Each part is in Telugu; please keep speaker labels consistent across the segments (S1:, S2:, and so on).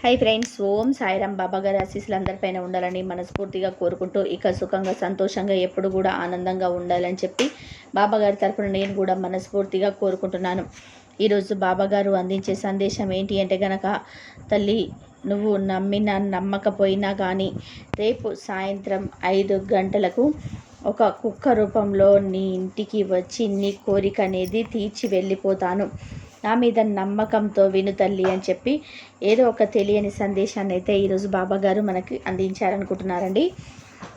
S1: హై ఫ్రెండ్స్ ఓం సాయిరామ్ బాబా గారి ఆశీస్సులు అందరిపైన ఉండాలని మనస్ఫూర్తిగా కోరుకుంటూ ఇక సుఖంగా సంతోషంగా ఎప్పుడు కూడా ఆనందంగా ఉండాలని చెప్పి బాబా గారి తరపున నేను కూడా మనస్ఫూర్తిగా కోరుకుంటున్నాను. ఈరోజు బాబా గారు అందించే సందేశం ఏంటి అంటే గనక తల్లి నువ్వు నమ్మిన నమ్మకపోయినా కానీ రేపు సాయంత్రం ఐదు గంటలకు ఒక కుక్క రూపంలో నీ ఇంటికి వచ్చి నీ కోరిక అనేది తీర్చి వెళ్ళిపోతాను. నా మీద నమ్మకంతో విను తల్లి అని చెప్పి ఏదో ఒక తెలియని సందేశాన్ని అయితే ఈరోజు బాబా గారు మనకి అందించారనుకుంటున్నారండి.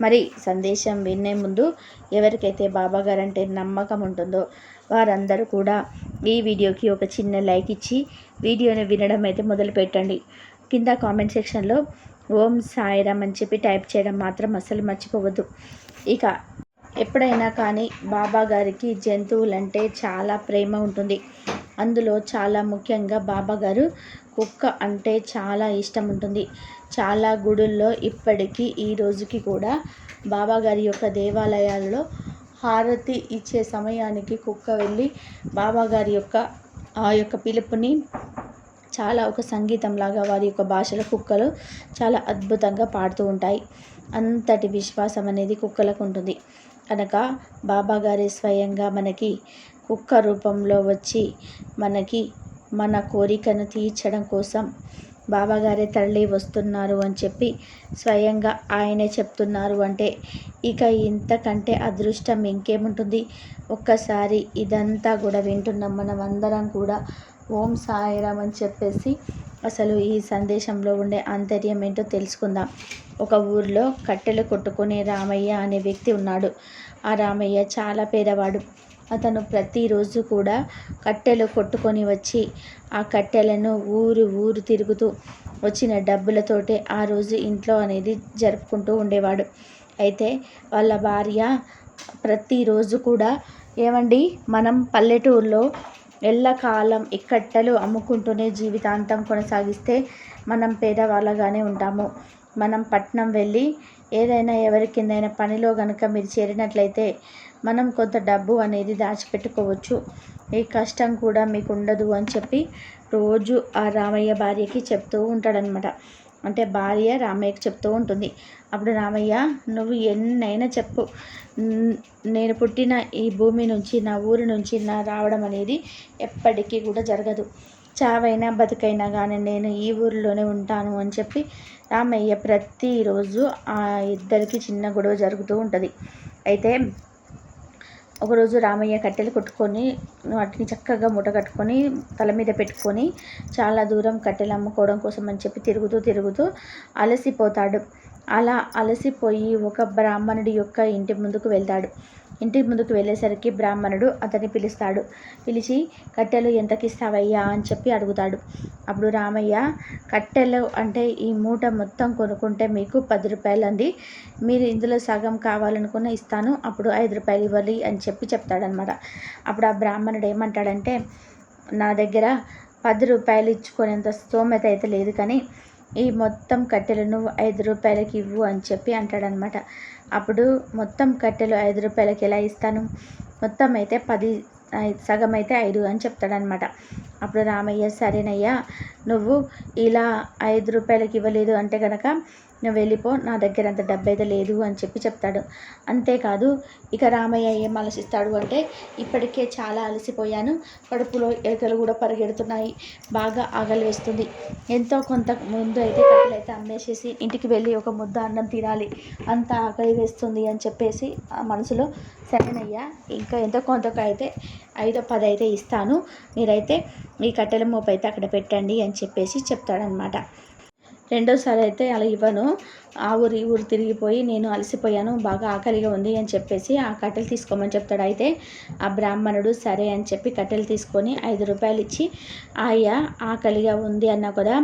S1: మరి సందేశం వినే ముందు ఎవరికైతే బాబా గారు అంటే నమ్మకం ఉంటుందో వారందరూ కూడా ఈ వీడియోకి ఒక చిన్న లైక్ ఇచ్చి వీడియోని వినడం అయితే మొదలు పెట్టండి. కింద కామెంట్ సెక్షన్లో ఓం సాయిరామ్ అని చెప్పి టైప్ చేయడం మాత్రం అస్సలు మర్చిపోవద్దు. ఇక ఎప్పుడైనా కానీ బాబా గారికి జంతువులంటే చాలా ప్రేమ ఉంటుంది. అందులో చాలా ముఖ్యంగా బాబాగారు కుక్క అంటే చాలా ఇష్టం ఉంటుంది. చాలా గుడుల్లో ఇప్పటికీ ఈ రోజుకి కూడా బాబాగారి యొక్క దేవాలయాల్లో హారతి ఇచ్చే సమయానికి కుక్క వెళ్ళి బాబాగారి యొక్క ఆ యొక్క పిలుపుని చాలా ఒక సంగీతంలాగా వారి యొక్క భాషలో కుక్కలు చాలా అద్భుతంగా పాడుతూ ఉంటాయి. అంతటి విశ్వాసం అనేది కుక్కలకు ఉంటుంది. కనుక బాబాగారి స్వయంగా మనకి కుక్క రూపంలో వచ్చి మనకి మన కోరికను తీర్చడం కోసం బాబాగారే తరలి వస్తున్నారు అని చెప్పి స్వయంగా ఆయనే చెప్తున్నారు అంటే ఇక ఇంతకంటే అదృష్టం ఇంకేముంటుంది? ఒక్కసారి ఇదంతా కూడా వింటున్నాం మనం అందరం కూడా. ఓం సాయిరామ్ అని చెప్పేసి అసలు ఈ సందేశంలో ఉండే ఆంతర్యం ఏంటో తెలుసుకుందాం. ఒక ఊర్లో కట్టెలు కొట్టుకునే రామయ్య అనే వ్యక్తి ఉన్నాడు. ఆ రామయ్య చాలా పేదవాడు. అతను ప్రతిరోజు కూడా కట్టెలు కొట్టుకొని వచ్చి ఆ కట్టెలను ఊరు ఊరు తిరుగుతూ వచ్చిన డబ్బులతోటే ఆ రోజు ఇంట్లో అనేది జరుపుకుంటూ ఉండేవాడు. అయితే వాళ్ళ భార్య ప్రతిరోజు కూడా ఏమండి? మనం పల్లెటూరులో ఎల్లకాలం ఇక్కట్టెలు అమ్ముకుంటూనే జీవితాంతం కొనసాగిస్తే మనం పేదవాళ్ళగానే ఉంటాము. మనం పట్నం వెళ్ళి ఏదైనా ఎవరికిందైనా పనిలో కనుక మీరు చేరినట్లయితే మనం కొంత డబ్బు అనేది దాచిపెట్టుకోవచ్చు. ఈ కష్టం కూడా మీకు ఉండదు అని చెప్పి రోజు ఆ రామయ్య భార్యకి చెప్తూ ఉంటాడనమాట అంటే భార్య రామయ్యకి చెప్తూ ఉంటుంది. అప్పుడు రామయ్య నువ్వు ఎన్నైనా చెప్పు. నేను పుట్టిన ఈ భూమి నుంచి నా ఊరి నుంచి నా రావడం అనేది ఎప్పటికీ కూడా జరగదు. చావైనా బతికైనా కానీ నేను ఈ ఊరిలోనే ఉంటాను అని చెప్పి రామయ్య ప్రతిరోజు ఆ ఇద్దరికి చిన్న గొడవ జరుగుతూ ఉంటుంది. అయితే ఒకరోజు రామయ్య కట్టెలు కొట్టుకొని వాటిని చక్కగా మూట కట్టుకొని తల మీద పెట్టుకొని చాలా దూరం కట్టెలు అమ్ముకోవడం కోసం అని చెప్పి తిరుగుతూ తిరుగుతూ అలసిపోతాడు. అలా అలసిపోయి ఒక బ్రాహ్మణుడి యొక్క ఇంటి ముందుకు వెళ్తాడు. ఇంటి ముందుకు వెళ్ళేసరికి బ్రాహ్మణుడు అతన్ని పిలుస్తాడు. పిలిచి కట్టెలు ఎంతకిస్తావయ్యా? అని చెప్పి అడుగుతాడు. అప్పుడు రామయ్య కట్టెలు అంటే ఈ మూట మొత్తం కొనుక్కుంటే మీకు పది రూపాయలు అంది మీరు ఇందులో సగం కావాలనుకున్న ఇస్తాను. అప్పుడు ఐదు రూపాయలు ఇవ్వాలి అని చెప్పి చెప్తాడనమాట అప్పుడు ఆ బ్రాహ్మణుడు ఏమంటాడంటే నా దగ్గర పది రూపాయలు ఇచ్చుకునేంత స్తోమత అయితే లేదు కానీ ఈ మొత్తం కట్టెలను ఐదు రూపాయలకి ఇవ్వు అని చెప్పి అంటాడనమాట అప్పుడు మొత్తం కట్టెలు ఐదు రూపాయలకి ఎలా ఇస్తాను? మొత్తం అయితే పది సగం అయితే ఐదు అని చెప్తాడనమాట అప్పుడు రామయ్య సరేనయ్యా నువ్వు ఇలా ఐదు రూపాయలకి ఇవ్వలేదు అంటే కనుక నువ్వు వెళ్ళిపో నా దగ్గర అంత డబ్బు అయితే లేదు అని చెప్పి చెప్తాడు. అంతేకాదు ఇక రామయ్య ఏం ఆలోచిస్తాడు అంటే ఇప్పటికే చాలా అలసిపోయాను. కడుపులో ఎలుకలు కూడా పరిగెడుతున్నాయి. బాగా ఆగలి వేస్తుంది. ఎంతో కొంత ముందు అయితే కట్టెలు అయితే అమ్మేసేసి ఇంటికి వెళ్ళి ఒక ముద్ద అన్నం తినాలి. అంత ఆకలి వేస్తుంది అని చెప్పేసి ఆ మనసులో సరేనయ్యా ఇంకా ఎంతో కొంతకు అయితే ఐదో పది అయితే ఇస్తాను. మీరైతే ఈ కట్టెల మోపు అయితే అక్కడ పెట్టండి అని చెప్పేసి చెప్తాడనమాట రెండోసారి అయితే అలా ఇవ్వను. ఆ ఊరు ఈ ఊరు తిరిగిపోయి నేను అలసిపోయాను. బాగా ఆకలిగా ఉంది అని చెప్పేసి ఆ కట్టెలు తీసుకోమని చెప్తాడు. అయితే ఆ బ్రాహ్మణుడు సరే అని చెప్పి కట్టెలు తీసుకొని ఐదు రూపాయలు ఇచ్చి ఆయా ఆకలిగా ఉంది అన్నా కూడా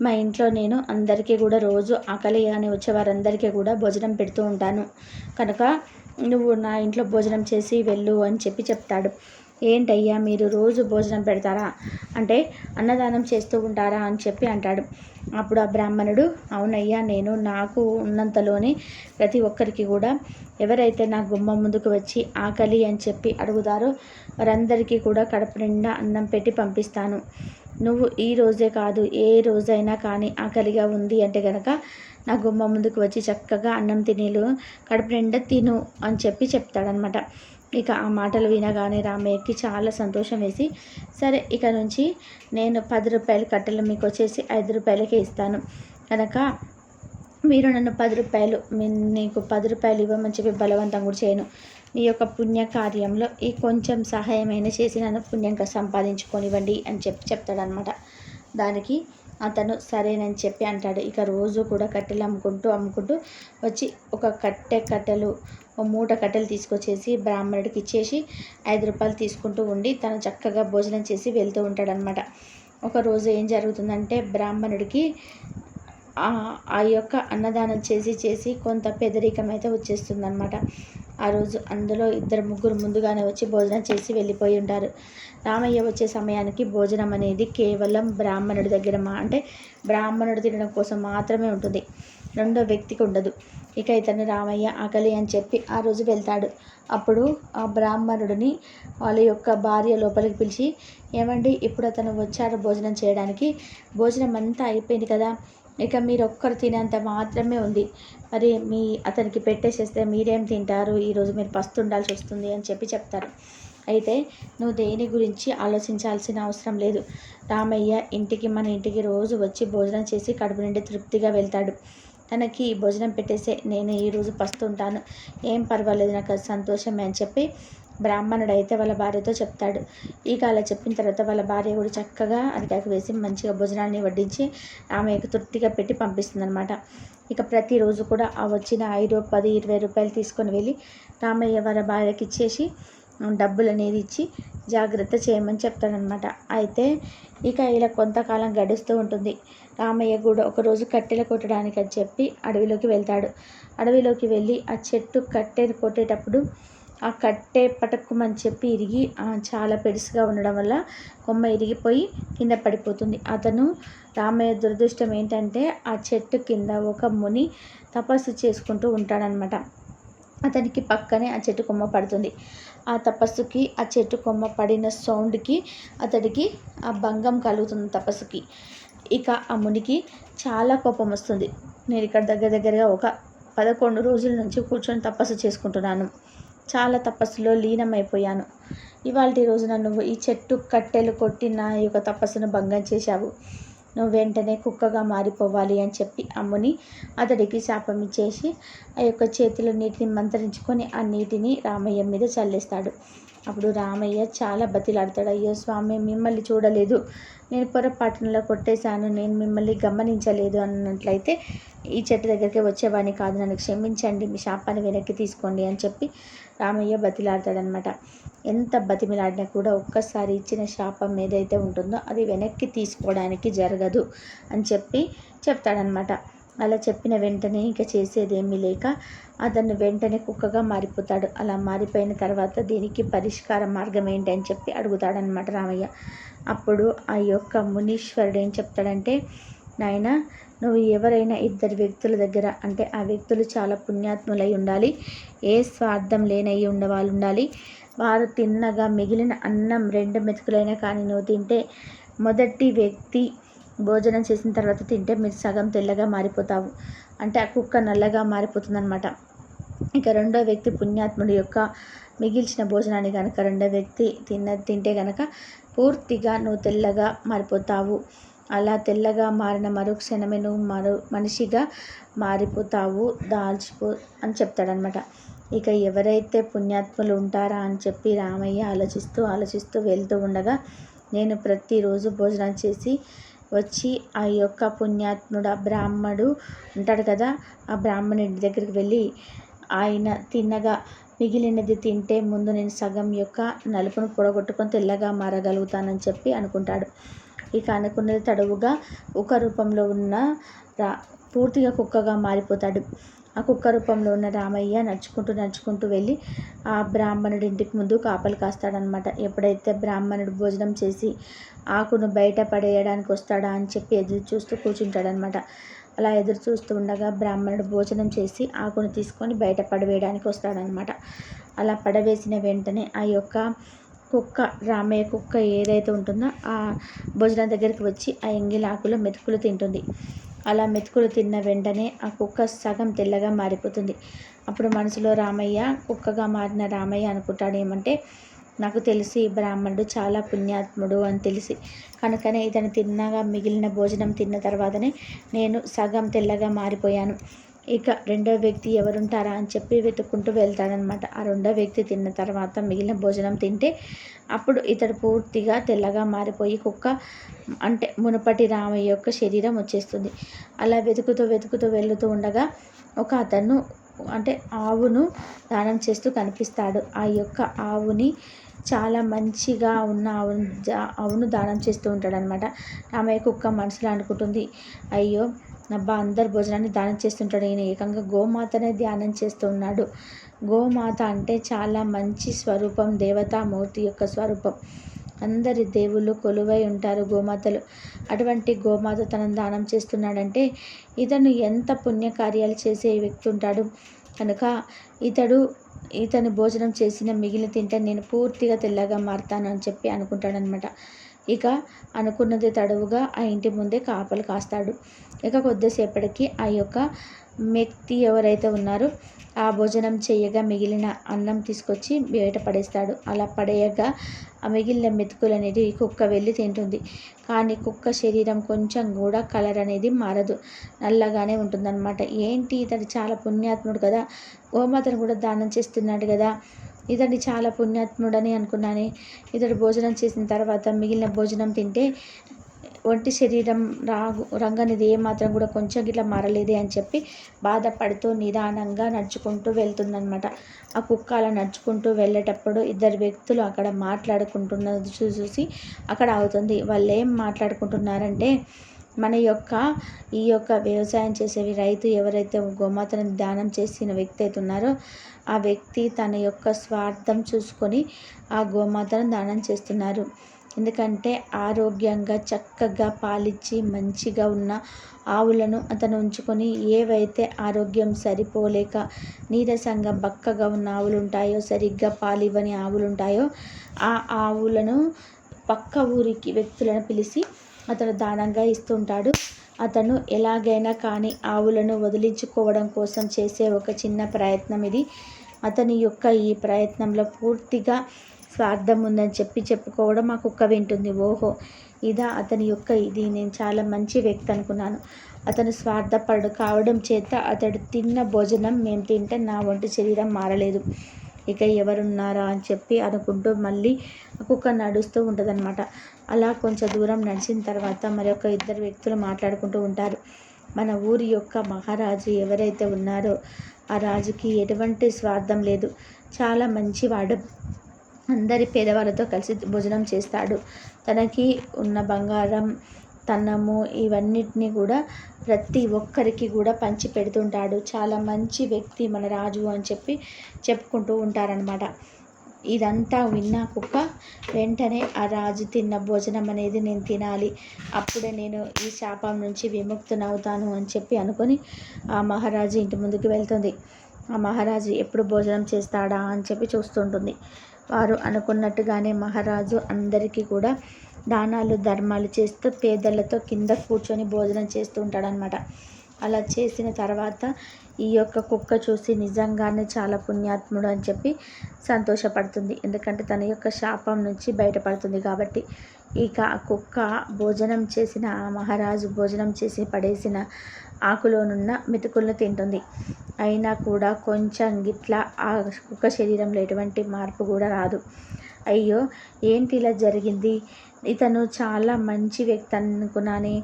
S1: మా ఇంట్లో నేను అందరికీ కూడా రోజు ఆకలి అని వచ్చే వారందరికీ కూడా భోజనం పెడుతూ ఉంటాను. కనుక నువ్వు నా ఇంట్లో భోజనం చేసి వెళ్ళు అని చెప్పి చెప్తాడు. ఏంటయ్యా మీరు రోజు భోజనం పెడతారా? అంటే అన్నదానం చేస్తూ ఉంటారా? అని చెప్పి అంటాడు. అప్పుడు ఆ బ్రాహ్మణుడు అవునయ్యా నేను నాకు ఉన్నంతలోనే ప్రతి ఒక్కరికి కూడా ఎవరైతే నా గుమ్మ ముందుకు వచ్చి ఆకలి అని చెప్పి అడుగుతారో వారందరికీ కూడా కడుపు నిండా అన్నం పెట్టి పంపిస్తాను. నువ్వు ఈ రోజే కాదు ఏ రోజైనా కానీ ఆకలిగా ఉంది అంటే కనుక నా గుమ్మ ముందుకు వచ్చి చక్కగా అన్నం తినేలు కడుపు నిండా తిను అని చెప్పి చెప్తాడనమాట ఇక ఆ మాటలు వినగానే రామయ్యకి చాలా సంతోషం వేసి సరే ఇక నుంచి నేను పది రూపాయలు కట్టెలు మీకు వచ్చేసి ఐదు రూపాయలకే ఇస్తాను. కనుక మీరు నన్ను పది రూపాయలు నీకు పది రూపాయలు ఇవ్వమని చెప్పి బలవంతం కూడా చేయను. మీ యొక్క పుణ్య కార్యంలో ఈ కొంచెం సహాయమైన చేసి నన్ను పుణ్యంగా సంపాదించుకొనివ్వండి అని చెప్పి చెప్తాడనమాట దానికి అతను సరేనని చెప్పి అంటాడు. ఇక రోజు కూడా కట్టెలు అమ్ముకుంటూ అమ్ముకుంటూ వచ్చి ఒక కట్టె కట్టెలు మూట కట్టెలు తీసుకొచ్చేసి బ్రాహ్మణుడికి ఇచ్చేసి ఐదు రూపాయలు తీసుకుంటూ ఉండి తను చక్కగా భోజనం చేసి వెళ్తూ ఉంటాడనమాట ఒకరోజు ఏం జరుగుతుందంటే బ్రాహ్మణుడికి ఆ యొక్క అన్నదానం చేసి చేసి కొంత పెదరికం అయితే వచ్చేస్తుందన్నమాట. ఆ రోజు అందులో ఇద్దరు ముగ్గురు ముందుగానే వచ్చి భోజనం చేసి వెళ్ళిపోయి ఉంటారు. రామయ్య వచ్చే సమయానికి భోజనం అనేది కేవలం బ్రాహ్మణుడి దగ్గర మా అంటే బ్రాహ్మణుడు తినడం కోసం మాత్రమే ఉంటుంది. రెండో వ్యక్తికి ఉండదు. ఇక ఇతను రామయ్య ఆకలి అని చెప్పి ఆ రోజు వెళ్తాడు. అప్పుడు ఆ బ్రాహ్మణుడిని వాళ్ళ యొక్క భార్య లోపలికి పిలిచి ఏమండి ఇప్పుడు అతను వచ్చాడు భోజనం చేయడానికి. భోజనం అంతా అయిపోయింది కదా. ఇక మీరు ఒక్కరు తినేంత మాత్రమే ఉంది. మరి మీ అతనికి పెట్టేసేస్తే మీరేం తింటారు? ఈరోజు మీరు పస్తు ఉండాల్సి వస్తుంది అని చెప్పి చెప్తారు. అయితే నువ్వు దేని గురించి ఆలోచించాల్సిన అవసరం లేదు. రామయ్య ఇంటికి మన ఇంటికి రోజు వచ్చి భోజనం చేసి కడుపు నుండి తృప్తిగా వెళ్తాడు. తనకి భోజనం పెట్టేసే నేను ఈరోజు పస్తుంటాను ఏం పర్వాలేదు నాకు సంతోషమే అని చెప్పి బ్రాహ్మణుడు అయితే వాళ్ళ భార్యతో చెప్తాడు. ఇక అలా చెప్పిన తర్వాత వాళ్ళ భార్య కూడా చక్కగా అరికాకు వేసి మంచిగా భోజనాన్ని వడ్డించి ఆమెకు తృప్తిగా పెట్టి పంపిస్తుంది అనమాట ఇక ప్రతిరోజు కూడా ఆ వచ్చిన ఐదు పది ఇరవై రూపాయలు తీసుకొని వెళ్ళి రామయ్య వాళ్ళ భార్యకి ఇచ్చేసి డబ్బులు అనేది ఇచ్చి జాగ్రత్త చేయమని చెప్తాడనమాట అయితే ఇక ఇలా కొంతకాలం గడుస్తూ ఉంటుంది. రామయ్య కూడా ఒకరోజు కట్టెలు కొట్టడానికి అని చెప్పి అడవిలోకి వెళ్తాడు. అడవిలోకి వెళ్ళి ఆ చెట్టు కట్టెలు కొట్టేటప్పుడు ఆ కట్టె పటక్కుమని చెప్పి ఇరిగి చాలా పెడుసుగా ఉండడం వల్ల కొమ్మ ఇరిగిపోయి కింద పడిపోతుంది. అతను రామయ్య దురదృష్టం ఏంటంటే ఆ చెట్టు కింద ఒక ముని తపస్సు చేసుకుంటూ ఉంటాడనమాట అతనికి పక్కనే ఆ చెట్టు కొమ్మ పడుతుంది. ఆ తపస్సుకి ఆ చెట్టు కొమ్మ పడిన సౌండ్కి అతడికి ఆ భంగం కలుగుతుంది తపస్సుకి. ఇక ఆ మునికి చాలా కోపం వస్తుంది. నేను ఇక్కడ దగ్గర దగ్గరగా ఒక పదకొండు రోజుల నుంచి కూర్చొని తపస్సు చేసుకుంటున్నాను. చాలా తపస్సులో లీనమైపోయాను. ఇవాళ రోజున నువ్వు ఈ చెట్టు కట్టెలు కొట్టి నా యొక్క తపస్సును భంగం చేశావు. నువ్వు వెంటనే కుక్కగా మారిపోవాలి అని చెప్పి అమ్ముని అతడికి శాపం ఇచ్చేసి ఆ యొక్క చేతిలో నీటిని మంత్రించుకొని ఆ నీటిని రామయ్య మీద చల్లేస్తాడు. అప్పుడు రామయ్య చాలా బతిలాడతాడు. అయ్యో స్వామి మిమ్మల్ని చూడలేదు. నేను పొరపాటునలో కొట్టేశాను నేను మిమ్మల్ని గమనించలేదు అన్నట్లయితే ఈ చెట్టు దగ్గరికి వచ్చేవాడిని కాదు. నన్ను క్షమించండి మీ శాపాన్ని వెనక్కి తీసుకోండి అని చెప్పి రామయ్య బతిలాడతాడనమాట ఎంత బతిమిలాడినా కూడా ఒక్కసారి ఇచ్చిన శాపం ఏదైతే ఉంటుందో అది వెనక్కి తీసుకోవడానికి జరగదు అని చెప్పి చెప్తాడనమాట అలా చెప్పిన వెంటనే ఇంకా చేసేదేమీ లేక అతను వెంటనే కుక్కగా మారిపోతాడు. అలా మారిపోయిన తర్వాత దీనికి పరిష్కార మార్గం ఏంటి అని చెప్పి అడుగుతాడనమాట రామయ్య. అప్పుడు ఆ యొక్క మునీశ్వరుడు ఏం చెప్తాడంటే నాయన నువ్వు ఎవరైనా ఇద్దరు వ్యక్తుల దగ్గర అంటే ఆ వ్యక్తులు చాలా పుణ్యాత్ములై ఉండాలి. ఏ స్వార్థం లేనయ్యి ఉండవాళ్ళు ఉండాలి. వారు తిన్నగా మిగిలిన అన్నం రెండు మెతుకులైనా కానీ నువ్వు తింటే మొదటి వ్యక్తి భోజనం చేసిన తర్వాత తింటే మీరు సగం తెల్లగా మారిపోతావు. అంటే ఆ కుక్క నల్లగా మారిపోతుందన్నమాట. ఇక రెండో వ్యక్తి పుణ్యాత్ముడి యొక్క మిగిల్చిన భోజనాన్ని కనుక రెండో వ్యక్తి తిన్న తింటే కనుక పూర్తిగా నువ్వు తెల్లగా మారిపోతావు. అలా తెల్లగా మారిన మరుక్షణమే నువ్వు మరో మనిషిగా మారిపోతావు. దాల్చిపో అని చెప్తాడనమాట ఇక ఎవరైతే పుణ్యాత్ములు ఉంటారా అని చెప్పి రామయ్య ఆలోచిస్తూ ఆలోచిస్తూ వెళ్తూ ఉండగా నేను ప్రతిరోజు భోజనం చేసి వచ్చి ఆ యొక్క పుణ్యాత్ముడు ఆ బ్రాహ్మడు ఉంటాడు కదా ఆ బ్రాహ్మణుడి దగ్గరికి వెళ్ళి ఆయన తిన్నగా మిగిలినది తింటే ముందు నేను సగం యొక్క నలుపును పొడగొట్టుకొని తెల్లగా మారగలుగుతానని చెప్పి అనుకుంటాడు. ఇక అనుకున్నది తడువుగా ఒక రూపంలో ఉన్న రా పూర్తిగా కుక్కగా మారిపోతాడు. ఆ కుక్క రూపంలో ఉన్న రామయ్య నడుచుకుంటూ నడుచుకుంటూ వెళ్ళి ఆ బ్రాహ్మణుడి ఇంటికి ముందు కాపలు కాస్తాడనమాట ఎప్పుడైతే బ్రాహ్మణుడు భోజనం చేసి ఆకును బయట పడేయడానికి వస్తాడా అని చెప్పి ఎదురు చూస్తూ కూర్చుంటాడనమాట అలా ఎదురు చూస్తూ ఉండగా బ్రాహ్మణుడు భోజనం చేసి ఆకును తీసుకొని బయట పడవేయడానికి వస్తాడనమాట అలా పడవేసిన వెంటనే ఆ యొక్క కుక్క రామయ్య కుక్క ఏదైతే ఉంటుందో ఆ భోజనం దగ్గరికి వచ్చి ఆ ఎంగిలాకులో మెతుకులు తింటుంది. అలా మెతుకులు తిన్న వెంటనే ఆ కుక్క సగం తెల్లగా మారిపోతుంది. అప్పుడు మనసులో రామయ్య కుక్కగా మారిన రామయ్య అనుకుంటాడు ఏమంటే నాకు తెలిసి బ్రాహ్మణుడు చాలా పుణ్యాత్ముడు అని తెలిసి కనుకనే ఇతను తిన్నగా మిగిలిన భోజనం తిన్న తర్వాతనే నేను సగం తెల్లగా మారిపోయాను. ఇక రెండో వ్యక్తి ఎవరుంటారా అని చెప్పి వెతుక్కుంటూ వెళ్తాడనమాట. ఆ రెండో వ్యక్తి తిన్న తర్వాత మిగిలిన భోజనం తింటే అప్పుడు ఇతడు పూర్తిగా తెల్లగా మారిపోయి కుక్క అంటే మునుపటి రామయ్య యొక్క శరీరం వచ్చేస్తుంది. అలా వెతుకుతూ వెతుకుతూ వెళుతూ ఉండగా ఒక అతను అంటే ఆవును దానం చేస్తూ కనిపిస్తాడు. ఆ యొక్క ఆవుని చాలా మంచిగా ఉన్న ఆవును ఆవును దానం చేస్తూ ఉంటాడనమాట. రామయ్య కుక్క మనసులో అనుకుంటుంది అయ్యో అబ్బా అందరు భోజనాన్ని దానం చేస్తుంటాడు. ఈయన ఏకంగా గోమాతనే ధ్యానం చేస్తూ ఉన్నాడు గోమాత అంటే చాలా మంచి స్వరూపం దేవతామూర్తి యొక్క స్వరూపం. అందరి దేవుళ్ళు కొలువై ఉంటారు గోమాతలు. అటువంటి గోమాత తనను దానం చేస్తున్నాడంటే ఇతను ఎంత పుణ్యకార్యాలు చేసే వ్యక్తి ఉంటాడు. కనుక ఇతడు ఇతని భోజనం చేసిన మిగిలిన తింటే నేను పూర్తిగా తెల్లగా మారుతాను అని చెప్పి అనుకుంటాడనమాట ఇక అనుకున్నది తడవుగా ఆ ఇంటి ముందే కాపలు కాస్తాడు. ఇక కొద్దిసేపటికి ఆ యొక్క వ్యక్తి ఎవరైతే ఉన్నారో ఆ భోజనం చేయగా మిగిలిన అన్నం తీసుకొచ్చి బయట పడేస్తాడు. అలా పడేయగా ఆ మిగిలిన మెతుకులు అనేది కుక్క వెళ్ళి తింటుంది. కానీ కుక్క శరీరం కొంచెం కూడా కలర్ అనేది మారదు. నల్లగానే ఉంటుందన్నమాట. ఏంటి? ఇతడు చాలా పుణ్యాత్ముడు కదా. గోమాతను కూడా దానం చేస్తున్నాడు కదా. ఇతడిని చాలా పుణ్యాత్ముడని అనుకున్నాను. ఇతడు భోజనం చేసిన తర్వాత మిగిలిన భోజనం తింటే ఒంటి శరీరం రాగు రంగనిది ఏమాత్రం కూడా కొంచెం గిట్లా మారలేదే అని చెప్పి బాధపడుతూ నిదానంగా నడుచుకుంటూ వెళ్తుందనమాట ఆ కుక్క అలా నడుచుకుంటూ వెళ్ళేటప్పుడు ఇద్దరు వ్యక్తులు అక్కడ మాట్లాడుకుంటున్నది చూసి అక్కడ అవుతుంది వాళ్ళు ఏం మాట్లాడుకుంటున్నారంటే మన యొక్క ఈ యొక్క వ్యవసాయం చేసేవి రైతు ఎవరైతే గోమాతను దానం చేసిన వ్యక్తి అయితే ఉన్నారో ఆ వ్యక్తి తన యొక్క స్వార్థం చూసుకొని ఆ గోమాతను దానం చేస్తున్నారు. ఎందుకంటే ఆరోగ్యంగా చక్కగా పాలిచ్చి మంచిగా ఉన్న ఆవులను అతను ఉంచుకొని ఏవైతే ఆరోగ్యం సరిపోలేక నీరసంగా బక్కగా ఉన్న ఆవులు ఉంటాయో సరిగ్గా పాలివ్వని ఆవులు ఉంటాయో ఆ ఆవులను పక్క ఊరికి వ్యక్తులను పిలిచి అతను దానంగా ఇస్తుంటాడు. అతను ఎలాగైనా కానీ ఆవులను వదిలించుకోవడం కోసం చేసే ఒక చిన్న ప్రయత్నం ఇది. అతని యొక్క ఈ ప్రయత్నంలో పూర్తిగా స్వార్థం ఉందని చెప్పి చెప్పుకోవడం మా కుక్క వింటుంది. ఓహో ఇదా అతని యొక్క ఇది. నేను చాలా మంచి వ్యక్తి అనుకున్నాను. అతను స్వార్థపడు కావడం చేత అతడు తిన్న భోజనం మేము తింటే నా ఒంటి శరీరం మారలేదు. ఇక ఎవరున్నారా అని చెప్పి అనుకుంటూ మళ్ళీ కుక్క నడుస్తూ ఉంటుందన్నమాట. అలా కొంచెం దూరం నడిచిన తర్వాత మరి ఒక ఇద్దరు వ్యక్తులు మాట్లాడుకుంటూ ఉంటారు. మన ఊరి యొక్క మహారాజు ఎవరైతే ఉన్నారో ఆ రాజుకి ఎటువంటి స్వార్థం లేదు. చాలా మంచివాడు. అందరి పేదవాళ్ళతో కలిసి భోజనం చేస్తాడు. తనకి ఉన్న బంగారం తనము ఇవన్నిటిని కూడా ప్రతి ఒక్కరికి కూడా పంచి పెడుతుంటాడు చాలా మంచి వ్యక్తి మన రాజు అని చెప్పి చెప్పుకుంటూ ఉంటారనమాట ఇదంతా విన్న కుక్క వెంటనే ఆ రాజు తిన్న భోజనం అనేది నేను తినాలి. అప్పుడే నేను ఈ శాపం నుంచి విముక్తునవుతాను అని చెప్పి అనుకొని ఆ మహారాజు ఇంటి ముందుకు వెళ్తుంది. ఆ మహారాజు ఎప్పుడు భోజనం చేస్తాడా అని చెప్పి చూస్తుంటుంది. వారు అనుకున్నట్టుగానే మహారాజు అందరికీ కూడా దానాలు ధర్మాలు చేస్తూ పేదలతో కింద కూర్చొని భోజనం చేస్తూ ఉంటాడనమాట అలా చేసిన తర్వాత ఈ యొక్క కుక్క చూసి నిజంగానే చాలా పుణ్యాత్ముడు అని చెప్పి సంతోషపడుతుంది. ఎందుకంటే తన యొక్క శాపం నుంచి బయటపడుతుంది కాబట్టి ఇక ఆ కుక్క భోజనం చేసిన ఆ మహారాజు భోజనం చేసి పడేసిన ఆకులోనున్న మెతుకులను తింటుంది. అయినా కూడా కొంచెం గిట్లా ఆ కుక్క శరీరంలో ఎటువంటి మార్పు కూడా రాదు. అయ్యో ఏంటి ఇలా జరిగింది? ఇతను చాలా మంచి వ్యక్తి అనుకున్నానే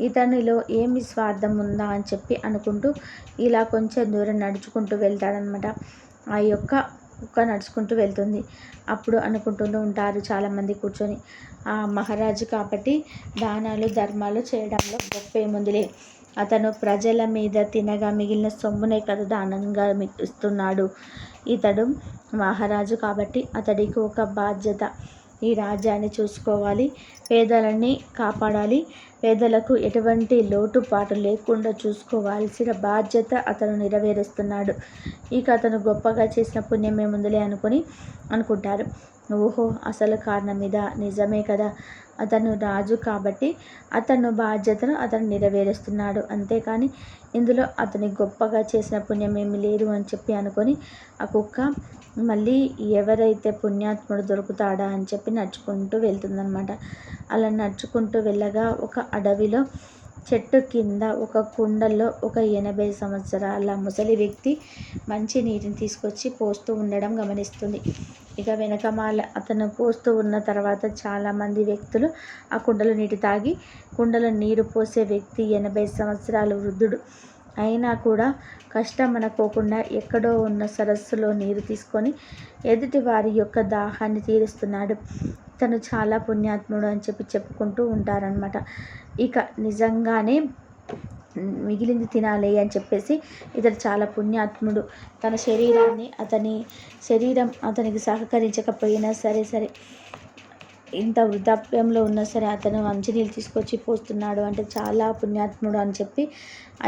S1: ఇతనిలో ఏమి స్వార్థం ఉందా అని చెప్పి అనుకుంటూ ఇలా కొంచెం దూరం నడుచుకుంటూ వెళ్తాడనమాట ఆ యొక్క కుక్క నడుచుకుంటూ వెళ్తుంది. అప్పుడు అనుకుంటూనే ఉంటారు చాలామంది కూర్చొని. ఆ మహారాజు కాబట్టి దానాలు ధర్మాలు చేయడంలో గొప్ప ఏముందిలే అతను ప్రజల మీద తినగా మిగిలిన సొమ్మునే కదా దానంగా ఇస్తున్నాడు. ఇతడు మహారాజు కాబట్టి అతడికి ఒక బాధ్యత. ఈ రాజ్యాన్ని చూసుకోవాలి. పేదలని కాపాడాలి. పేదలకు ఎటువంటి లోటుపాటు లేకుండా చూసుకోవాల్సిన బాధ్యత అతను నెరవేరుస్తున్నాడు. ఇక అతను గొప్పగా చేసిన పుణ్యమే ముందులే అనుకొని అనుకుంటారు. ఓహో అసలు కారణం ఇదా? నిజమే కదా. అతను రాజు కాబట్టి అతను బాధ్యతను అతను నెరవేరుస్తున్నాడు. అంతేకాని ఇందులో అతని గొప్పగా చేసిన పుణ్యం ఏమీ లేదు అని చెప్పి అనుకొని ఆ కుక్క మళ్ళీ ఎవరైతే పుణ్యాత్ముడు దొరుకుతాడా అని చెప్పి నడుచుకుంటూ వెళ్తుందనమాట అలా నడుచుకుంటూ వెళ్ళగా ఒక అడవిలో చెట్టు కింద ఒక కుండలో ఒక ఎనభై సంవత్సరాల ముసలి వ్యక్తి మంచి నీటిని తీసుకొచ్చి పోస్తూ ఉండడం గమనిస్తుంది. ఇక వెనకమాల అతను పోస్తూ ఉన్న తర్వాత చాలామంది వ్యక్తులు ఆ కుండలో నీటి తాగి కుండలో నీరు పోసే వ్యక్తి ఎనభై సంవత్సరాల వృద్ధుడు. అయినా కూడా కష్టం అనుకోకుండా ఎక్కడో ఉన్న సరస్సులో నీరు తీసుకొని ఎదుటి వారి యొక్క దాహాన్ని తీరుస్తున్నాడు. తను చాలా పుణ్యాత్ముడు అని చెప్పి చెప్పుకుంటూ ఉంటారనమాట ఇక నిజంగానే మిగిలింది తినాలి అని చెప్పేసి ఇతడు చాలా పుణ్యాత్ముడు. తన శరీరాన్ని అతని శరీరం అతనికి సహకరించకపోయినా సరే సరే ఇంత వృద్ధాప్యంలో ఉన్నా సరే అతను మంచినీళ్ళు తీసుకొచ్చి పోస్తున్నాడు అంటే చాలా పుణ్యాత్ముడు అని చెప్పి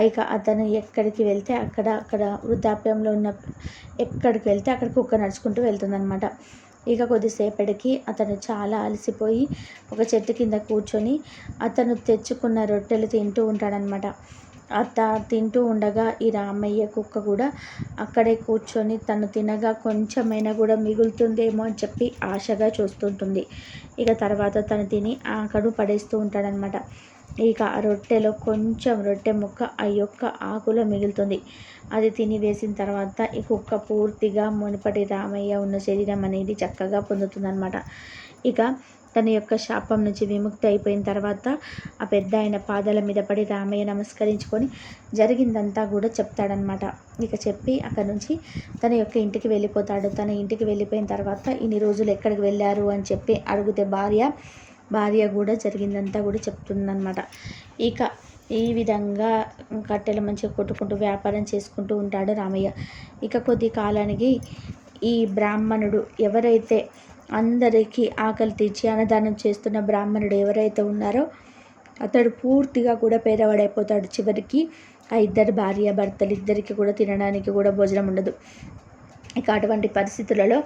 S1: ఇక అతను ఎక్కడికి వెళ్తే అక్కడ అక్కడ వృద్ధాప్యంలో ఉన్న ఎక్కడికి వెళ్తే అక్కడ కుక్క నడుచుకుంటూ వెళ్తుందనమాట ఇక కొద్దిసేపటికి అతను చాలా అలసిపోయి ఒక చెట్టు కింద కూర్చొని అతను తెచ్చుకున్న రొట్టెలు తింటూ ఉంటాడనమాట అత్త తింటూ ఉండగా ఈ రామయ్య కుక్క కూడా అక్కడే కూర్చొని తను తినగా కొంచెమైనా కూడా మిగులుతుందేమో అని చెప్పి ఆశగా చూస్తుంటుంది. ఇక తర్వాత తను తిని ఆకడు పడేస్తూ ఉంటాడనమాట ఇక ఆ రొట్టెలో కొంచెం రొట్టె ముక్క ఆ యొక్క ఆకులో మిగులుతుంది. అది తిని వేసిన తర్వాత ఈ కుక్క పూర్తిగా మునుపటి రామయ్య ఉన్న శరీరం అనేది చక్కగా పొందుతుందన్నమాట. ఇక తన యొక్క శాపం నుంచి విముక్తి అయిపోయిన తర్వాత ఆ పెద్ద ఆయన పాదాల మీద పడి రామయ్య నమస్కరించుకొని జరిగిందంతా కూడా చెప్తాడనమాట ఇక చెప్పి అక్కడ నుంచి తన యొక్క ఇంటికి వెళ్ళిపోతాడు. తన ఇంటికి వెళ్ళిపోయిన తర్వాత ఇన్ని రోజులు ఎక్కడికి వెళ్ళారు అని చెప్పి అడిగితే భార్య భార్య కూడా జరిగిందంతా కూడా చెప్తుందనమాట ఇక ఈ విధంగా కట్టెలు మంచిగా కొట్టుకుంటూ వ్యాపారం చేసుకుంటూ ఉంటాడు రామయ్య. ఇక కొద్ది కాలానికి ఈ బ్రాహ్మణుడు ఎవరైతే అందరికీ ఆకలి తీర్చి అన్నదానం చేస్తున్న బ్రాహ్మణుడు ఎవరైతే ఉన్నారో అతడు పూర్తిగా కూడా పేదవాడైపోతాడు. చివరికి ఆ ఇద్దరు భార్య భర్తలు ఇద్దరికి కూడా తినడానికి కూడా భోజనం ఉండదు. ఇక అటువంటి పరిస్థితులలో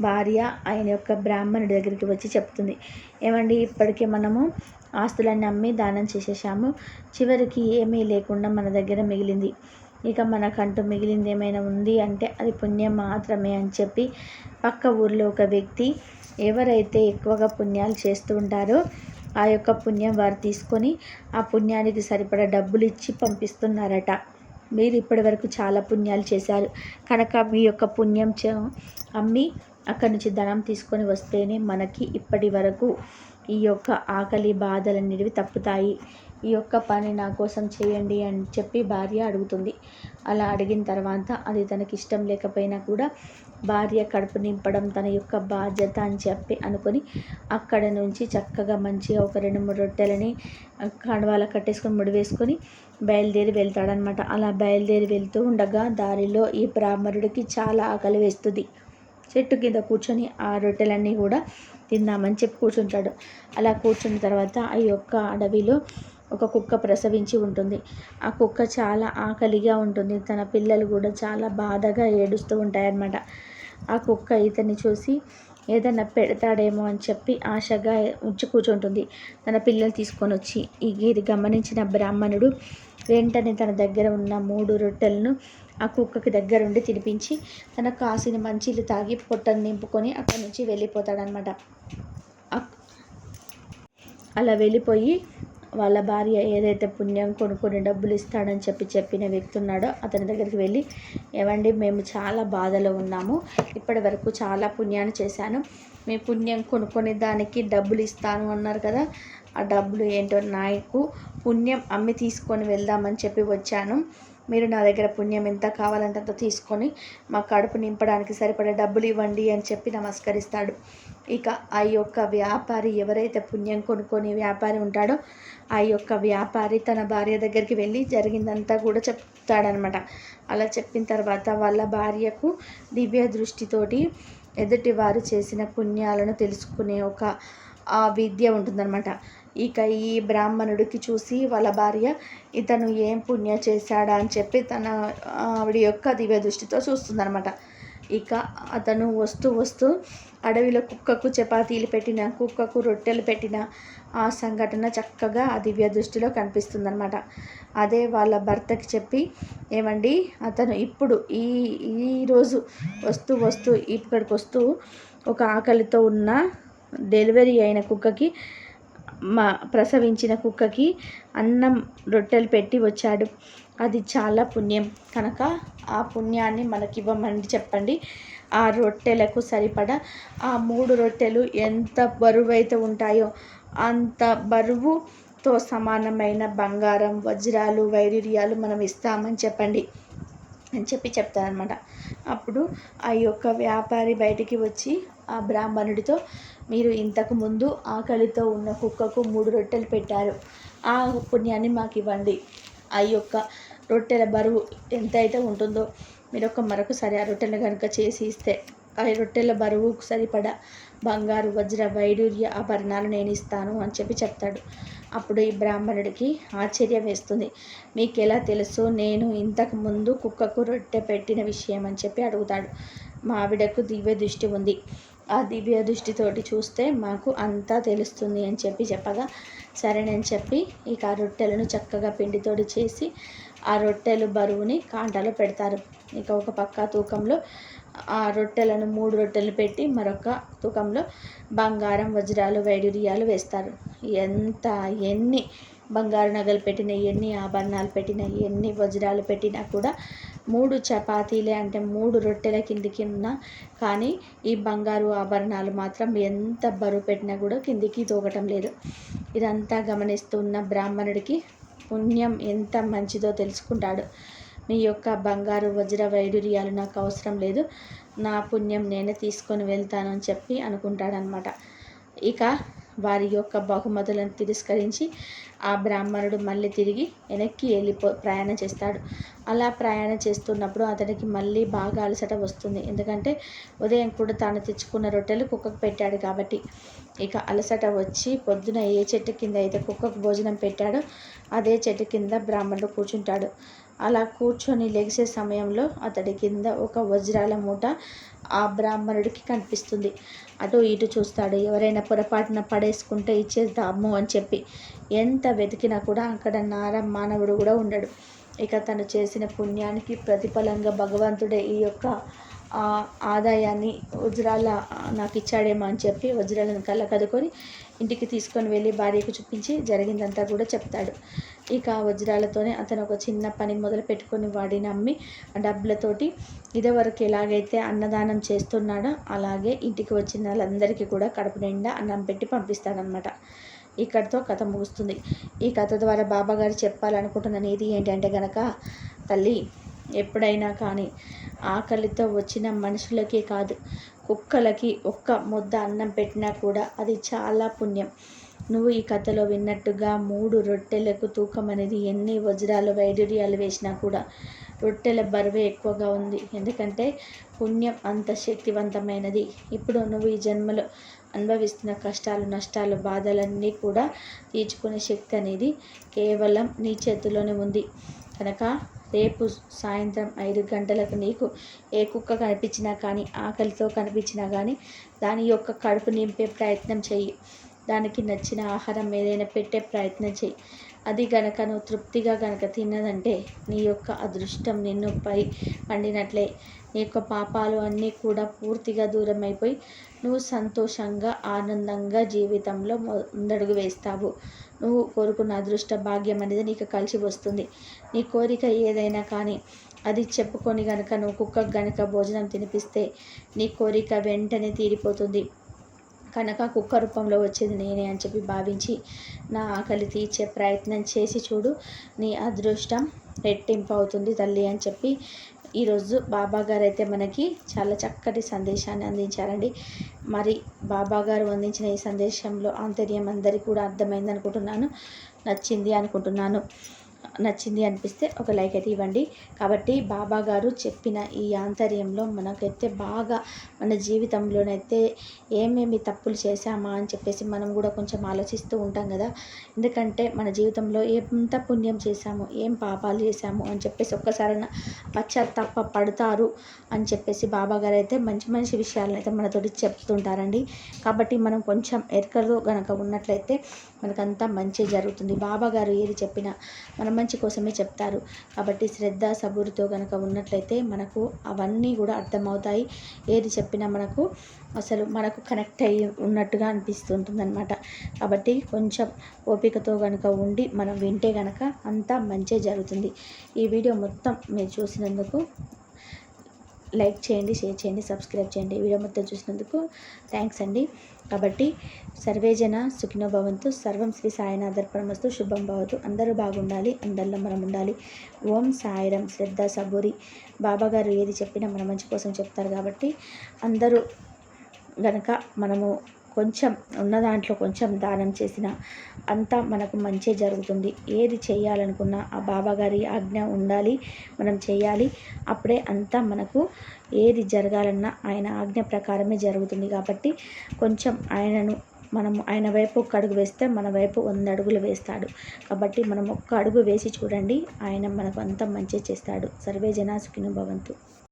S1: భార్య ఆయన యొక్క బ్రాహ్మణుడి దగ్గరికి వచ్చి చెప్తుంది. ఏమండి ఇప్పటికే మనము ఆస్తులన్నీ అమ్మి దానం చేసేసాము చివరికి ఏమీ లేకుండా మన దగ్గర మిగిలింది. ఇక మనకంటూ మిగిలింది ఏమైనా ఉంది అంటే అది పుణ్యం మాత్రమే అని చెప్పి పక్క ఊర్లో ఒక వ్యక్తి ఎవరైతే ఎక్కువగా పుణ్యాలు చేస్తూ ఉంటారో ఆ యొక్క పుణ్యం వారు తీసుకొని ఆ పుణ్యానికి సరిపడా డబ్బులు ఇచ్చి పంపిస్తున్నారట. మీరు ఇప్పటి వరకు చాలా పుణ్యాలు చేశారు. కనుక మీ యొక్క పుణ్యం అమ్మి అక్కడి నుంచి ధనం తీసుకొని వస్తేనే మనకి ఇప్పటి వరకు ఈ యొక్క ఆకలి బాధలనేవి తప్పుతాయి. ఈ యొక్క పని నా కోసం చేయండి అని చెప్పి భార్య అడుగుతుంది. అలా అడిగిన తర్వాత అది తనకి ఇష్టం లేకపోయినా కూడా భార్య కడుపు నింపడం తన యొక్క బాధ్యత అని చెప్పి అనుకొని అక్కడ నుంచి చక్కగా మంచిగా ఒక రెండు మూడు రొట్టెలని కడవాల కట్టేసుకొని ముడి వేసుకొని బయలుదేరి వెళ్తాడనమాట అలా బయలుదేరి వెళ్తూ ఉండగా దారిలో ఈ బ్రాహ్మణుడికి చాలా ఆకలి వేస్తుంది. చెట్టు కింద కూర్చొని ఆ రొట్టెలన్నీ కూడా తిందామని చెప్పి కూర్చుంటాడు. అలా కూర్చున్న తర్వాత ఆ యొక్క అడవిలో ఒక కుక్క ప్రసవించి ఉంటుంది. ఆ కుక్క చాలా ఆకలిగా ఉంటుంది. తన పిల్లలు కూడా చాలా బాధగా ఏడుస్తూ ఉంటాయన్నమాట. ఆ కుక్క ఇతన్ని చూసి ఏదైనా పెడతాడేమో అని చెప్పి ఆశగా ఉంచి కూర్చుంటుంది. తన పిల్లలు తీసుకొని వచ్చి ఈ ఇది గమనించిన బ్రాహ్మణుడు వెంటనే తన దగ్గర ఉన్న మూడు రొట్టెలను ఆ కుక్కకి దగ్గరుండి తినిపించి తన కాసిన మంచిలు తాగి పొట్టను నింపుకొని అక్కడి నుంచి వెళ్ళిపోతాడనమాట అలా వెళ్ళిపోయి వాళ్ళ భార్య ఏదైతే పుణ్యం కొనుక్కొని డబ్బులు ఇస్తాడని చెప్పి చెప్పిన వ్యక్తి ఉన్నాడో అతని దగ్గరికి వెళ్ళి ఏవండి మేము చాలా బాధలో ఉన్నాము. ఇప్పటి వరకు చాలా పుణ్యాన్ని చేశాను. మీ పుణ్యం కొనుక్కొని దానికి డబ్బులు ఇస్తాను అన్నారు కదా. ఆ డబ్బులు ఏంటో నాకు పుణ్యం అమ్మి తీసుకొని వెళ్దామని చెప్పి వచ్చాను. మీరు నా దగ్గర పుణ్యం ఎంత కావాలంటే అంత తీసుకొని మా కడుపు నింపడానికి సరిపడే డబ్బులు ఇవ్వండి అని చెప్పి నమస్కరిస్తాడు. ఇక ఆ యొక్క వ్యాపారి ఎవరైతే పుణ్యం కొనుక్కొని వ్యాపారి ఉంటాడో ఆ యొక్క వ్యాపారి తన భార్య దగ్గరికి వెళ్ళి జరిగిందంతా కూడా చెప్తాడనమాట అలా చెప్పిన తర్వాత వాళ్ళ భార్యకు దివ్య దృష్టితోటి ఎదుటి వారు చేసిన పుణ్యాలను తెలుసుకునే ఒక ఆ విద్య ఉంటుందన్నమాట. ఇక ఈ బ్రాహ్మణుడికి చూసి వాళ్ళ భార్య ఇతను ఏం పుణ్య చేశాడా? అని చెప్పి తన ఆవిడ యొక్క దివ్య దృష్టితో చూస్తుందనమాట ఇక అతను వస్తూ వస్తూ అడవిలో కుక్కకు చపాతీలు పెట్టిన కుక్కకు రొట్టెలు పెట్టిన ఆ సంఘటన చక్కగా ఆ దివ్య దృష్టిలో కనిపిస్తుందన్నమాట. అదే వాళ్ళ భర్తకి చెప్పి ఏమండి అతను ఇప్పుడు ఈ ఈరోజు వస్తూ వస్తూ ఇక్కడికి వస్తూ ఒక ఆకలితో ఉన్న డెలివరీ అయిన కుక్కకి మా ప్రసవించిన కుక్కకి అన్నం రొట్టెలు పెట్టి వచ్చాడు. అది చాలా పుణ్యం. కనుక ఆ పుణ్యాన్ని మనకి ఇవ్వమని చెప్పండి. ఆ రొట్టెలకు సరిపడా ఆ మూడు రొట్టెలు ఎంత బరువు అయితే ఉంటాయో అంత బరువుతో సమానమైన బంగారం వజ్రాలు వైడూర్యాలు మనం ఇస్తామని చెప్పండి. అని చెప్పి చెప్తారనమాట అప్పుడు ఆ యొక్క వ్యాపారి బయటికి వచ్చి ఆ బ్రాహ్మణుడితో మీరు ఇంతకు ముందు ఆకలితో ఉన్న కుక్కకు మూడు రొట్టెలు పెట్టారు. ఆ పుణ్యాన్ని మాకు ఇవ్వండి ఆ యొక్క రొట్టెల బరువు ఎంతైతే ఉంటుందో మీరు ఒక మరొకసారి ఆ రొట్టెలు కనుక చేసి ఇస్తే ఆ రొట్టెల బరువు సరిపడా బంగారు వజ్ర వైడూర్య ఆభరణాలు నేను ఇస్తాను అని చెప్పి చెప్తాడు. అప్పుడు ఈ బ్రాహ్మణుడికి ఆశ్చర్యం వేస్తుంది. మీకు ఎలా తెలుసు? నేను ఇంతకు ముందు కుక్కకు రొట్టె పెట్టిన విషయం అని చెప్పి అడుగుతాడు. మా ఆవిడకు దివ్య దృష్టి ఉంది. ఆ దివ్య దృష్టితోటి చూస్తే మాకు అంతా తెలుస్తుంది అని చెప్పి చెప్పగా సరేనని చెప్పి ఇక ఆ రొట్టెలను చక్కగా పిండితోటి చేసి ఆ రొట్టెలు బరువుని కాంటాలో పెడతారు. ఇక ఒక పక్క తూకంలో ఆ రొట్టెలను మూడు రొట్టెలు పెట్టి మరొక తూకంలో బంగారం వజ్రాలు వైడూరియాలు వేస్తారు. ఎంత ఎన్ని బంగారు నగలు పెట్టిన ఎన్ని ఆభరణాలు పెట్టిన ఎన్ని వజ్రాలు పెట్టినా కూడా మూడు చపాతీలే అంటే మూడు రొట్టెల కిందికి ఉన్న కానీ ఈ బంగారు ఆభరణాలు మాత్రం ఎంత బరువు పెట్టినా కూడా కిందికి తోగటం లేదు. ఇదంతా గమనిస్తున్న బ్రాహ్మణుడికి పుణ్యం ఎంత మంచిదో తెలుసుకుంటాడు. మీ యొక్క బంగారు వజ్ర వైడూర్యాలు నాకు అవసరం లేదు. నా పుణ్యం నేనే తీసుకొని వెళ్తాను అని చెప్పి అనుకుంటాడనమాట ఇక వారి యొక్క బహుమతులను తిరస్కరించి ఆ బ్రాహ్మణుడు మళ్ళీ తిరిగి వెనక్కి వెళ్ళిపో ప్రయాణం చేస్తాడు. అలా ప్రయాణం చేస్తున్నప్పుడు అతనికి మళ్ళీ బాగా అలసట వస్తుంది. ఎందుకంటే ఉదయం కూడా తాను తెచ్చుకున్న రొట్టెలు కుక్కకు పెట్టాడు కాబట్టి. ఇక అలసట వచ్చి పొద్దున ఏ చెట్టు కింద అయితే కుక్కకు భోజనం పెట్టాడో అదే చెట్టు కింద బ్రాహ్మణుడు కూర్చుంటాడు. అలా కూర్చొని లెగిసే సమయంలో అతడి కింద ఒక వజ్రాల మూట ఆ బ్రాహ్మణుడికి కనిపిస్తుంది. అటు ఇటు చూస్తాడు. ఎవరైనా పొరపాటున పడేసుకుంటే ఇచ్చేద్దాము అని చెప్పి. ఎంత వెతికినా కూడా అక్కడ నార మానవుడు కూడా ఉండడు. ఇక తను చేసిన పుణ్యానికి ప్రతిఫలంగా భగవంతుడే ఈ యొక్క ఆదాయాన్ని వజ్రాల నాకు ఇచ్చాడేమో అని చెప్పి వజ్రాలను కళ్ళకదుకొని ఇంటికి తీసుకొని వెళ్ళి భార్యకు చూపించి జరిగిందంతా కూడా చెప్తాడు. ఇక వజ్రాలతోనే అతను ఒక చిన్న పని మొదలు పెట్టుకొని వాడిని అమ్మి డబ్బులతోటి ఇదివరకు ఎలాగైతే అన్నదానం చేస్తున్నాడో అలాగే ఇంటికి వచ్చిన వాళ్ళందరికీ కూడా కడుపు నిండా అన్నం పెట్టి పంపిస్తాడనమాట ఇక్కడితో కథ ముగుస్తుంది. ఈ కథ ద్వారా బాబాగారు చెప్పాలనుకుంటున్న ఏది ఏంటంటే గనక తల్లి ఎప్పుడైనా కానీ ఆకలితో వచ్చిన మనుషులకే కాదు. కుక్కలకి ఒక్క ముద్ద అన్నం పెట్టినా కూడా అది చాలా పుణ్యం. నువ్వు ఈ కథలో విన్నట్టుగా మూడు రొట్టెలకు తూకం అనేది ఎన్ని వజ్రాలు వైడూర్యాలు వేసినా కూడా రొట్టెల బరువే ఎక్కువగా ఉంది. ఎందుకంటే పుణ్యం అంత శక్తివంతమైనది. ఇప్పుడు నువ్వు ఈ జన్మలో అనుభవిస్తున్న కష్టాలు నష్టాలు బాధలన్నీ కూడా తీర్చుకునే శక్తి అనేది కేవలం నీ చేతిలోనే ఉంది. కనుక రేపు సాయంత్రం ఐదు గంటలకు నీకు ఏ కుక్క కనిపించినా కానీ ఆకలితో కనిపించినా కానీ దాని యొక్క కడుపు నింపే ప్రయత్నం చెయ్యి. దానికి నచ్చిన ఆహారం ఏదైనా పెట్టే ప్రయత్నం చెయ్యి. అది గనక నువ్వు తృప్తిగా గనక తిన్నదంటే నీ యొక్క అదృష్టం నిన్ను పై పండినట్లే. నీ యొక్క పాపాలు అన్నీ కూడా పూర్తిగా దూరం అయిపోయి నువ్వు సంతోషంగా ఆనందంగా జీవితంలో ముందడుగు వేస్తావు. నువ్వు కోరుకున్న అదృష్ట భాగ్యం అనేది నీకు కలిసి వస్తుంది. నీ కోరిక ఏదైనా కానీ అది చెప్పుకొని గనక నువ్వు కుక్కకు గనక భోజనం తినిపిస్తే నీ కోరిక వెంటనే తీరిపోతుంది. కనుక కుక్క రూపంలో వచ్చేది నేనే అని చెప్పి భావించి నా ఆకలి తీర్చే ప్రయత్నం చేసి చూడు నీ అదృష్టం రెట్టింపు అవుతుంది తల్లి అని చెప్పి ఈరోజు బాబా గారు అయితే మనకి చాలా చక్కటి సందేశాన్ని అందించారండి. మరి బాబా గారు అందించిన ఈ సందేశంలో ఆంతర్యం అందరికీ కూడా అర్థమైంది అనుకుంటున్నాను నచ్చింది అనుకుంటున్నాను. నచ్చింది అనిపిస్తే ఒక లైక్ అయితే ఇవ్వండి. కాబట్టి బాబా గారు చెప్పిన ఈ ఆంతర్యంలో మనకైతే బాగా మన జీవితంలోనైతే ఏమేమి తప్పులు చేశామా అని చెప్పేసి మనం కూడా కొంచెం ఆలోచిస్తూ ఉంటాం కదా. ఎందుకంటే మన జీవితంలో ఎంత పుణ్యం చేశాము ఏం పాపాలు చేశాము అని చెప్పేసి ఒక్కసారైనా పశ్చాత్తాప పడతారు అని చెప్పేసి బాబా గారు అయితే మంచి మంచి విషయాలను అయితే మనతోటి చెప్తుంటారండి. కాబట్టి మనం కొంచెం ఎరకలో గనక ఉన్నట్లయితే మనకంతా మంచి జరుగుతుంది. బాబా గారు ఏది చెప్పినా మన మంచి కోసమే చెప్తారు. కాబట్టి శ్రద్ధ సబూరితో కనుక ఉన్నట్లయితే మనకు అవన్నీ కూడా అర్థమవుతాయి. ఏది చెప్పినా మనకు అసలు మనకు కనెక్ట్ అయ్యి ఉన్నట్టుగా అనిపిస్తుంటుంది అనమాట కాబట్టి కొంచెం ఓపికతో కనుక ఉండి మనం వింటే కనుక అంతా మంచి జరుగుతుంది. ఈ వీడియో మొత్తం మీరు చూసినందుకు లైక్ చేయండి షేర్ చేయండి సబ్స్క్రైబ్ చేయండి. వీడియో మొత్తం చూసినందుకు థ్యాంక్స్ అండి. కాబట్టి సర్వేజన సుఖినో భవంతు సర్వం శ్రీ సాయినాథర్పణమస్తు శుభం భవతు. అందరూ బాగుండాలి అందరిలో మనం ఉండాలి. ఓం సాయిరం శ్రద్ధ సబూరి. బాబాగారు ఏది చెప్పినా మన మంచి కోసం చెప్తారు కాబట్టి అందరూ గనక మనము కొంచెం ఉన్న దాంట్లో కొంచెం దానం చేసిన అంతా మనకు మంచి జరుగుతుంది. ఏది చేయాలనుకున్నా ఆ బాబాగారి ఆజ్ఞ ఉండాలి మనం చేయాలి. అప్పుడే అంతా మనకు ఏది జరగాలన్నా ఆయన ఆజ్ఞ ప్రకారమే జరుగుతుంది. కాబట్టి కొంచెం ఆయనను మనం ఆయన వైపు ఒక్క అడుగు వేస్తే మన వైపు వంద అడుగులు వేస్తాడు. కాబట్టి మనం ఒక్క అడుగు వేసి చూడండి ఆయన మనకు అంతా మంచి చేస్తాడు. సర్వే జనా సుఖిను భవంతు.